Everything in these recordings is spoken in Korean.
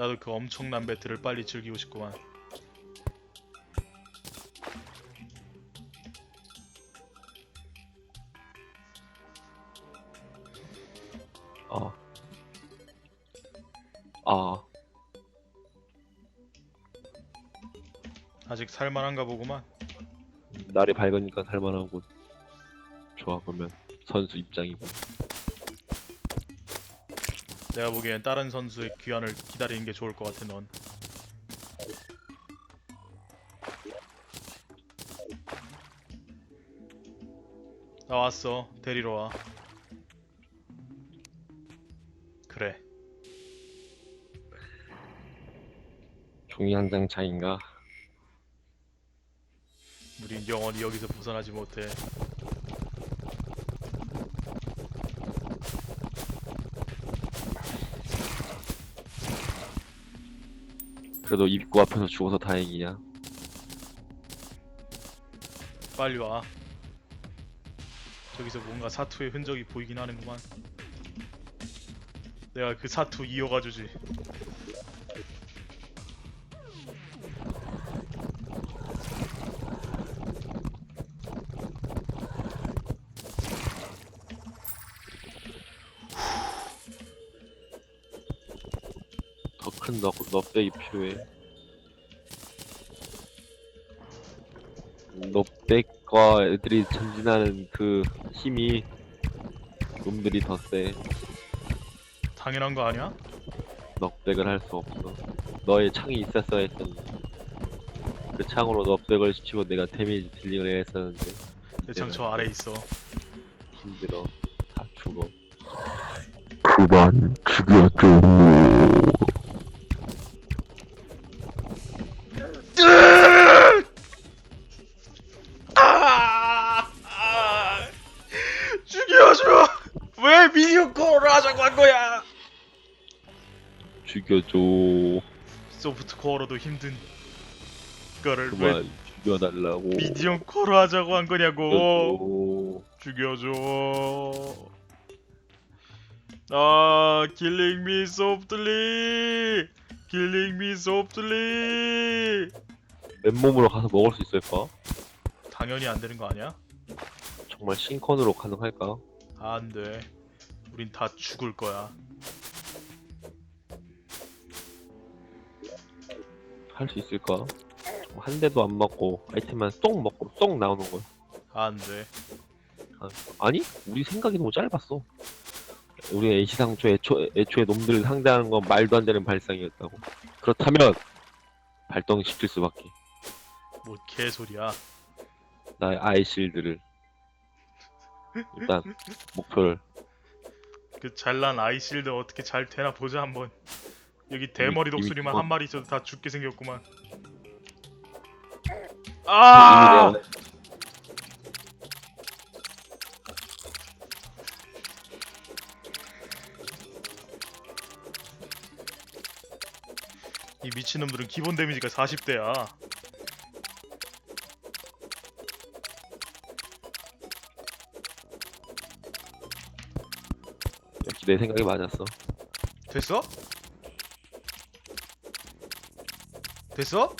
나도 그 엄청난 배틀을 빨리 즐기고 싶구만. 아. 아. 아직 살만한가 보구만. 날이 밝으니까 살만하고. 좋아, 그러면 선수 입장이고. 내가 보기엔 다른 선수의 귀환을 기다리는 게 좋을 것 같아 넌. 나 왔어. 데리러 와. 그래. 종이 한 장 차인가? 우린 영원히 여기서 벗어나지 못해. 그래도 입구 앞에서 죽어서 다행이야. 빨리 와. 저기서 뭔가 사투의 흔적이 보이긴 하는구만. 내가 그 사투 이어가 주지. 넉, 넉백이 필요해. 넉백과 애들이 전진하는 그 힘이 놈들이 더 세. 당연한 거 아니야? 넉백을 할 수 없어. 너의 창이 있었어야 했었는데. 그 창으로 넉백을 시키고 내가 데미지 딜링을 해야 했었는데 대창 저 아래 있어. 힘들어. 다 죽어. 그만 죽여줘. 죽여줘. 소프트 코어로도 힘든 거를 왜 그만 죽여달라고. 미디엄 코어로 하자고 한 거냐고? 죽여줘. 죽여줘. 아, killing me softly. killing me softly. 맨몸으로 가서 먹을 수 있을까? 당연히 안 되는 거 아니야? 정말 싱컨으로 가능할까? 안 돼. 우린 다 죽을 거야. 할 수 있을까? 한 대도 안 맞고 아이템만 쏙 먹고 쏙 나오는 거야. 안 돼. 아니? 우리 생각이 너무 짧았어. 우리 애시상초 애초, 애초에 놈들을 상대하는 건 말도 안 되는 발상이었다고. 그렇다면 발동 시킬 수밖에. 뭐 개소리야. 나의 아이실드를 일단 목표를 그 잘난 아이실드 어떻게 잘 되나 보자 한번. 여기 대머리 이미- 독수리만 한 마리 있어도 다 죽게 생겼구만. 아! 이미 이 미친놈들은 기본 데미지가 40대야. 역시 내 생각이 맞았어. 됐어? 됐어?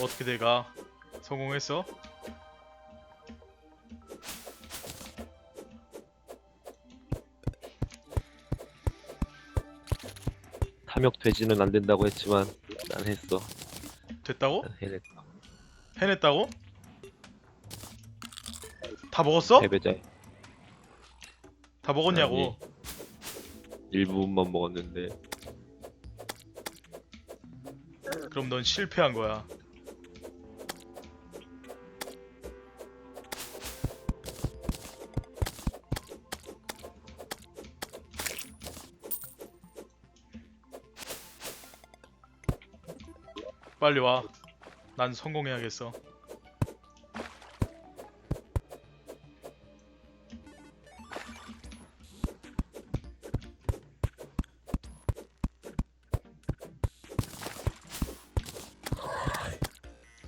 어떻게 돼가? 성공했어? 탐욕 돼지는 안 된다고 했지만 난 했어. 됐다고? 난 해냈다. 해냈다고? 다 먹었어? 패배자 다 먹었냐고? 일부분만 먹었는데 그럼 넌 실패한 거야. 빨리 와. 난 성공해야겠어.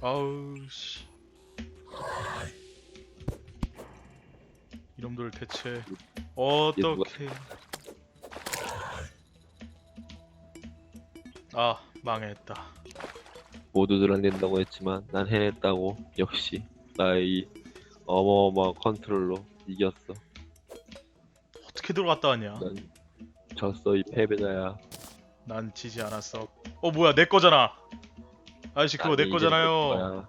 아우 씨. 이놈들 대체 어떻게? 아 망했다. 모두들 안 된다고 했지만 난 해냈다고. 역시 나의 이 어마어마한 컨트롤로 이겼어. 어떻게 들어갔다 왔냐? 난 졌어 이 패배자야. 난 지지 않았어. 어 뭐야 내 거잖아. 아저씨 그거 내 거잖아요.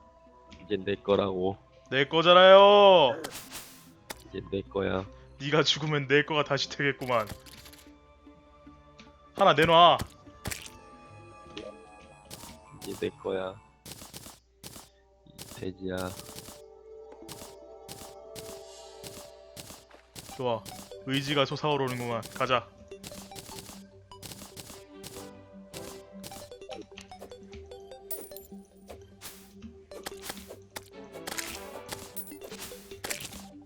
이제 내 거라고. 내 거잖아요. 이제 내 거야. 네가 죽으면 내 거가 다시 되겠구만. 하나 내놔 이제 내 거야. 이 돼지야. 좋아. 의지가 솟아오르는구만. 가자.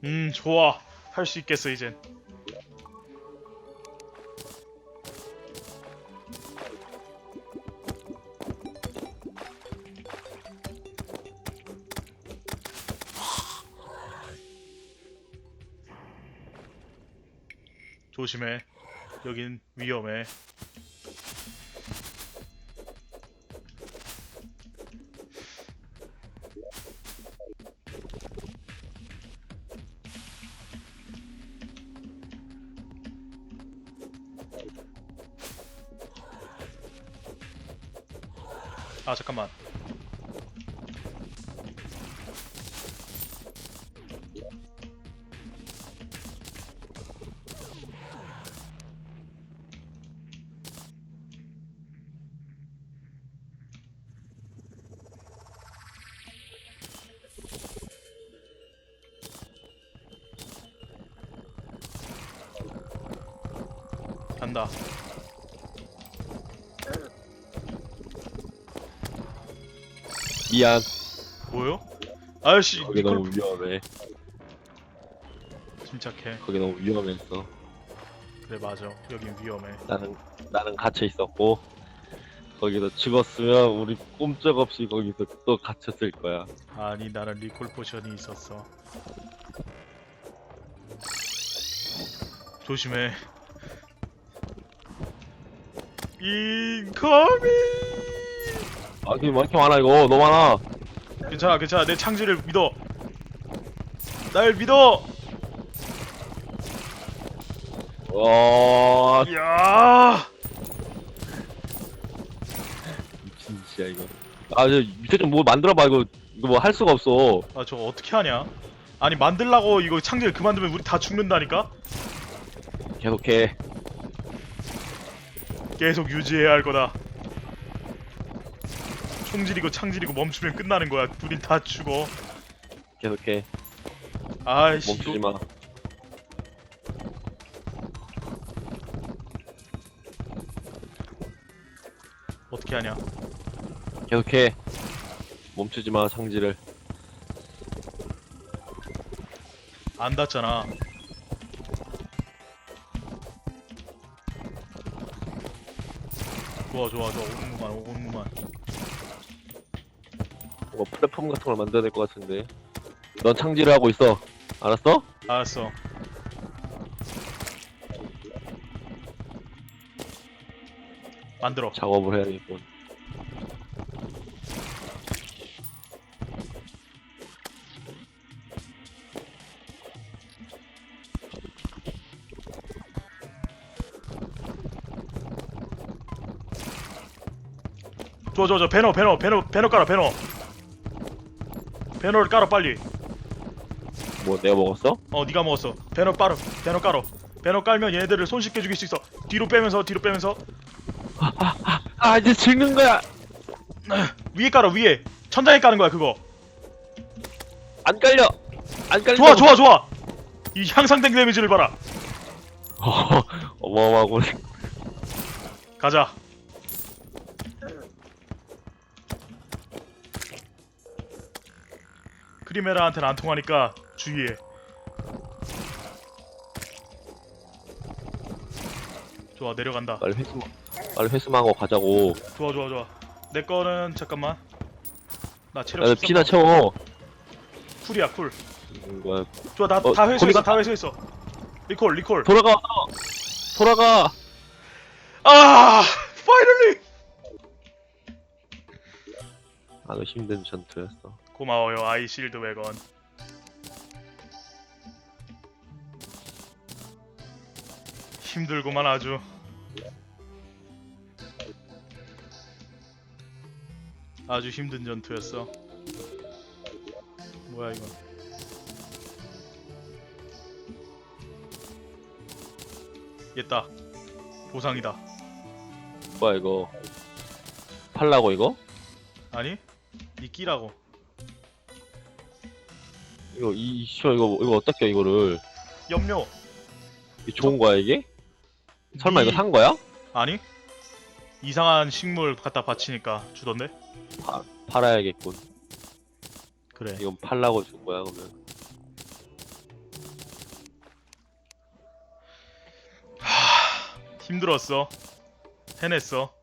음 좋아. 할 수 있겠어 이젠 조심해. 여긴 위험해. 아 잠깐만 간다. 미안. 뭐요? 아저씨 거기 이걸 너무 위험해. 침착해. 거기 너무 위험했어. 그래 맞아. 여긴 위험해. 나는 나는 갇혀 있었고 거기서 죽었으면 우리 꼼짝없이 거기서 또 갇혔을 거야. 아니 나는 리콜 포션이 있었어. 조심해 인커밍! 아 지금 왜 이렇게 많아 이거? 너무 많아. 괜찮아 괜찮아. 내 창지를 믿어. 날 믿어! 와. 이야! 미친 짓이야 이거. 아저 밑에 좀 뭐 만들어봐 이거. 이거 뭐 할 수가 없어. 아 저거 어떻게 하냐? 아니 만들라고 이거 창지를 그만두면 우리 다 죽는다니까? 계속해 계속 유지해야 할 거다. 총질이고 창질이고 멈추면 끝나는 거야. 우린 다 죽어. 계속해. 아이씨 멈추지 마. 어떻게 하냐? 계속해. 멈추지 마 상지를 안 닿잖아 좋아 좋아 좋아. 오는구만 오는구만. 뭐 플랫폼 같은 걸 만들어야 될 것 같은데. 넌 창질을 하고 있어. 알았어? 알았어. 만들어. 작업을 해야겠군 좋아 좋아 좋아 배너 배너 배너 배너 깔아 배너. 배너를 깔아 빨리. 뭐 내가 먹었어? 어 네가 먹었어. 배너 깔아 배너 깔아. 배너 깔면 얘네들을 손쉽게 죽일 수 있어. 뒤로 빼면서 뒤로 빼면서. 아 이제 죽는 거야. 위에 깔아 위에. 천장에 까는 거야 그거. 안 깔려. 안 깔려. 좋아 좋아 좋아. 이 향상된 데미지를 봐라. 어마어마하고 가자 크리메라한테는 안 통하니까 주의해 좋아 내려간다 빨리 회수 빨리 회수하고 가자고 좋아 좋아 좋아 내 거는 잠깐만 나 체력 야, 13. 피나 채워. 쿨이야 쿨. 음, 뭐야. 좋아 나 어, 다 회수했어 거기가- 다 회수했어. 리콜 리콜. 돌아가. 돌아가. 아 파이널리. 아주 힘든 전투였어. 고마워요 아이 실드 웨건. 힘들구만 아주. 아주 힘든 전투였어. 뭐야 이건? 얘다 보상이다. 뭐야 이거. 팔라고 이거? 아니? 이 끼라고. 이거 이 씨, 이거 이거 어떻게 이거를 염료. 이게 좋은 거야 이게? 설마 니- 이거 산 거야? 아니? 이상한 식물 갖다 바치니까 주던데? 팔아야겠군. 그래. 이건 팔라고 준 거야 그러면. 힘들었어. 해냈어.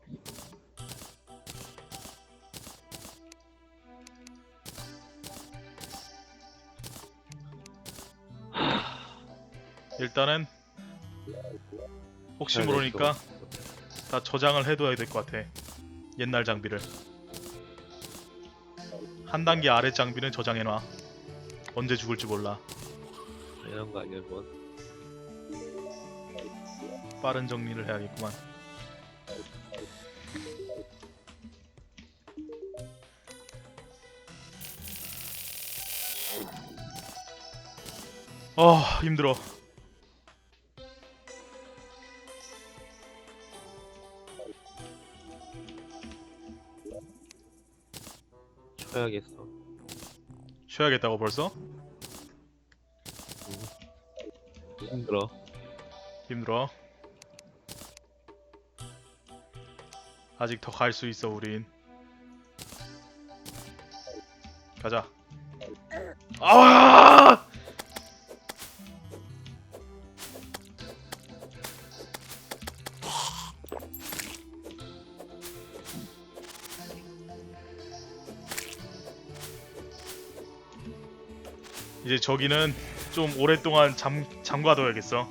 일단은 혹시 모르니까 다 저장을 해둬야 될 것 같아. 옛날 장비를. 한 단계 아래 장비는 저장해놔. 언제 죽을지 몰라. 이런 거 아니야 뭐. 빠른 정리를 해야겠구만. 어 힘들어. 쳐야겠어. 쉬어야겠다고 벌써? 힘들어. 힘들어. 아직 더 갈 수 있어 우린. 가자. 아! 이제 저기는 좀 오랫동안 잠 잠가둬야겠어.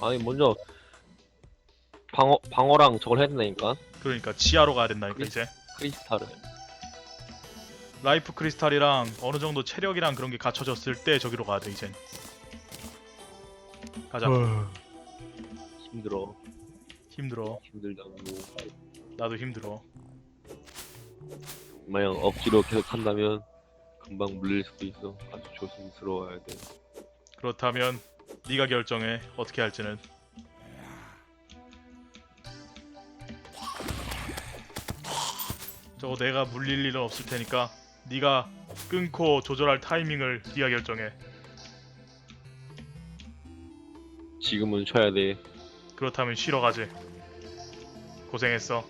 아니 먼저 방어 방어랑 저걸 해야 된다니까. 그러니까 지하로 가야 된다니까 이제. 크리스탈을. 라이프 크리스탈이랑 어느 정도 체력이랑 그런 게 갖춰졌을 때 저기로 가야 돼 이젠. 가자. 힘들어. 힘들어. 힘들다고. 나도 힘들어. 만약 억지로 계속 한다면 금방 물릴 수도 있어. 아주 조심스러워야 돼. 그렇다면 네가 결정해 어떻게 할지는. 저거 내가 물릴 일은 없을 테니까 네가 끊고 조절할 타이밍을 네가 결정해. 지금은 쉬어야 돼. 그렇다면 쉬러 가지. 고생했어.